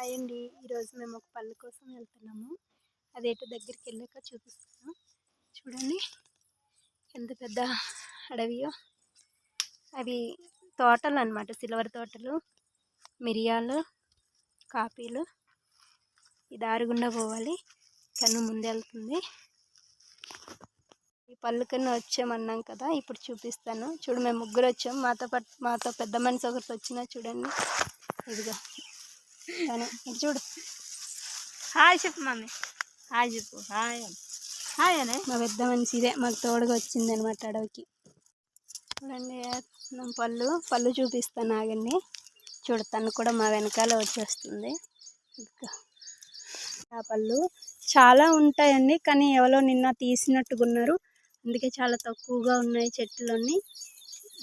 Hi అండి. ఈరోజు మేము ఒక పళ్ళు కోసం వెళ్తున్నాము. అదేటో దగ్గరికి వెళ్ళాక చూపిస్తాను. చూడండి. ఎంత పెద్ద అడవియో. అవి తోటలు అనమాట సిల్వర్ తోటలు మిరియాలు కాపీలు. ఈ దారి పోవాలి. తను ముందెళ్తుంది ఈ పళ్ళు కన్నా వచ్చామన్నాం కదా ఇప్పుడు చూపిస్తాను. చూడు మేము ముగ్గురు వచ్చాము మాతో పాటు మాతో పెద్ద మనిషి ఒకటి వచ్చినా చూడండి. ఇదిగో. తను ఇటు చూడు. హాయ్ చెప్పు మమ్మీ. హాయ్ చెప్పు. హాయ్ హాయ్ అనే మా పెద్ద మనిషి ఇదే మాకు తోడుగా వచ్చింది అనమాట అడవికి చూడండి పళ్ళు. పళ్ళు చూపిస్తాను ఆగండి. చూడు తను కూడా మా వెనకాల వచ్చేస్తుంది. ఆ పళ్ళు చాలా ఉంటాయండి కానీ ఎవరో నిన్న తీసినట్టుగా ఉన్నారు అందుకే చాలా తక్కువగా ఉన్నాయి చెట్లన్నీ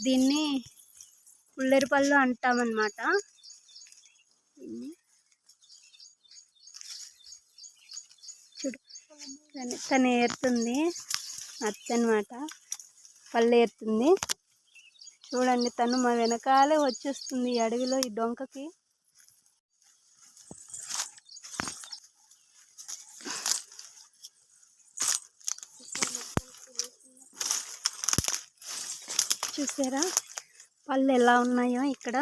దీన్ని పుల్లెరి పళ్ళు అంటామన్నమాట చూడు తను ఏరుతుంది. అత్తనమాట పళ్ళు ఏరుతుంది. చూడండి తను మా వెనకాలే వచ్చేస్తుంది ఈ అడవిలో ఈ డొంకకి. చూసారా? పళ్ళు ఎలా ఉన్నాయో ఇక్కడ.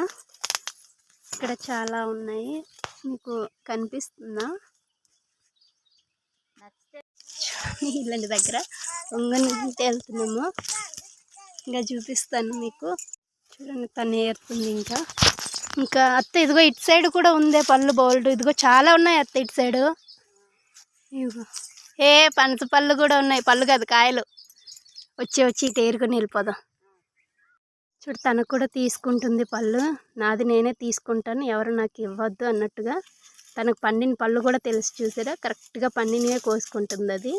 ఇక్కడ చాలా ఉన్నాయి. మీకు కనిపిస్తుందా? ఇలాంటి దగ్గర. ఒంగని వెళ్తున్నాము. ఇంకా చూపిస్తాను మీకు. చూడండి తను ఏరుతుంది ఇంకా. ఇంకా అత్త ఇదిగో ఇటు సైడ్ కూడా ఉందే పళ్ళు బౌల్డ్. ఇదిగో చాలా ఉన్నాయి అత్త ఇటు సైడు. ఇదిగో. ఏ పనస పళ్ళు కూడా ఉన్నాయి. పళ్ళు కాదు కాయలు. వచ్చి వచ్చి ఇటు ఏరుకొని వెళ్ళిపోదాం. చూడు తనకు కూడా తీసుకుంటుంది పళ్ళు. నాది నేనే తీసుకుంటాను. ఎవరు నాకు ఇవ్వద్దు అన్నట్టుగా. తనకు పండిన పళ్ళు కూడా తెలిసి చూసారా? కరెక్ట్గా పండినవే కోసుకుంటుంది అది.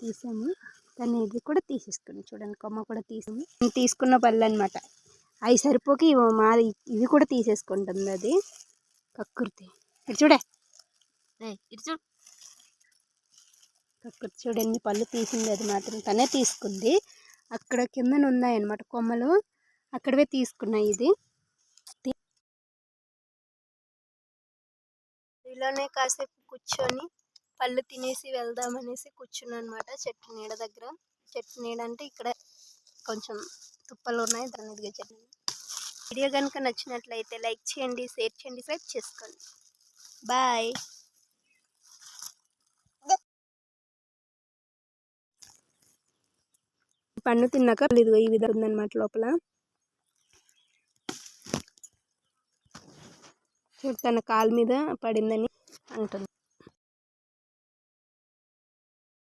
తీసాము. దాన్ని ఇది కూడా తీసేసుకుని చూడండి కొమ్మ కూడా తీసాము. నేను తీసుకున్న పళ్ళు అనమాట అవి సరిపోకి మాది ఇవి కూడా తీసేసుకుంటుంది అది. కక్కుర్తి. ఇటు చూడే. ఇటు చూడు. కక్కుర్తి చూడు ఎన్ని పళ్ళు తీసింది అది మాత్రం. తనే తీసుకుంది. అక్కడ కిందన ఉన్నాయన్నమాట కొమ్మలు. అక్కడవే తీసుకున్నాయి ఇది. ఇలానే కాసేపు కూర్చొని పళ్ళు తినేసి వెళ్దామనేసి కూర్చున్నాను అనమాట చెట్టు నీడ దగ్గర. చెట్టు నీడ అంటే ఇక్కడ కొంచెం తుప్పలు ఉన్నాయి. దాని మీదుగా చెట్టు వీడియో కనుక నచ్చినట్లయితే లైక్ చేయండి షేర్ చేయండి సైబ్ చేసుకోండి. బాయ్. పన్ను తిన్నాక ఇదిగో ఈ విధంగా ఉందన్నమాట లోపల. తన కాలు మీద పడిందని అంటుంది.